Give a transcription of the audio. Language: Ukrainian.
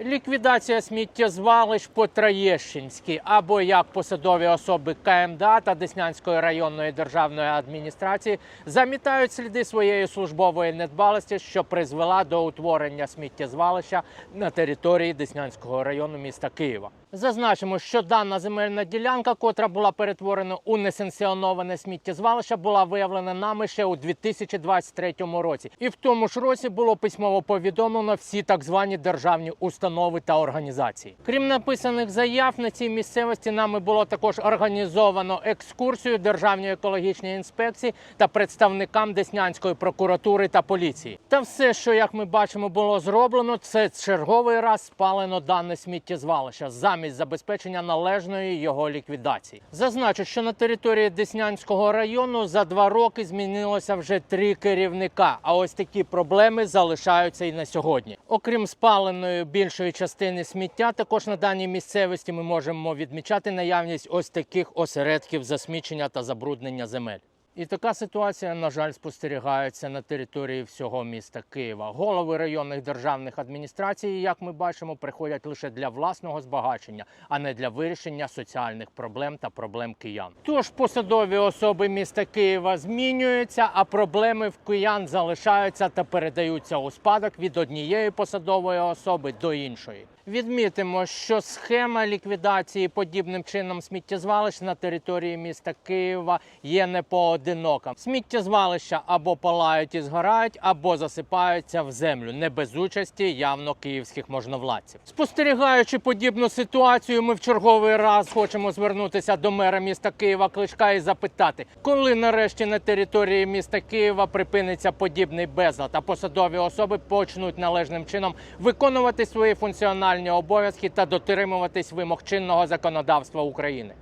Ліквідація сміттєзвалищ по Троєщинській або як посадові особи КМДА та Деснянської районної державної адміністрації замітають сліди своєї службової недбалості, що призвела до утворення сміттєзвалища на території Деснянського району міста Києва. Зазначимо, що дана земельна ділянка, котра була перетворена у несанкціоноване сміттєзвалище, була виявлена нами ще у 2023 році. І в тому ж році було письмово повідомлено всі так звані державні установи та організації. Крім написаних заяв, на цій місцевості нами було також організовано екскурсію Державної екологічної інспекції та представникам Деснянської прокуратури та поліції. Та все, що як ми бачимо, було зроблено, це черговий раз спалено дане сміттєзвалище замість забезпечення належної його ліквідації. Зазначу, що на території Деснянського району за два роки змінилося вже три керівника. А ось такі проблеми залишаються і на сьогодні. Окрім спаленої більшої частини сміття, також на даній місцевості ми можемо відмічати наявність ось таких осередків засмічення та забруднення земель. І така ситуація, на жаль, спостерігається на території всього міста Києва. Голови районних державних адміністрацій, як ми бачимо, приходять лише для власного збагачення, а не для вирішення соціальних проблем та проблем киян. Тож посадові особи міста Києва змінюються, а проблеми в киян залишаються та передаються у спадок від однієї посадової особи до іншої. Відмітимо, що схема ліквідації подібним чином сміттєзвалищ на території міста Києва є не поодинока. Сміттєзвалища або палають і згорають, або засипаються в землю, не без участі явно київських можновладців. Спостерігаючи подібну ситуацію, ми в черговий раз хочемо звернутися до мера міста Києва Кличка і запитати, коли нарешті на території міста Києва припиниться подібний безлад, а посадові особи почнуть належним чином виконувати свої функціональні обов'язки та дотримуватись вимог чинного законодавства України.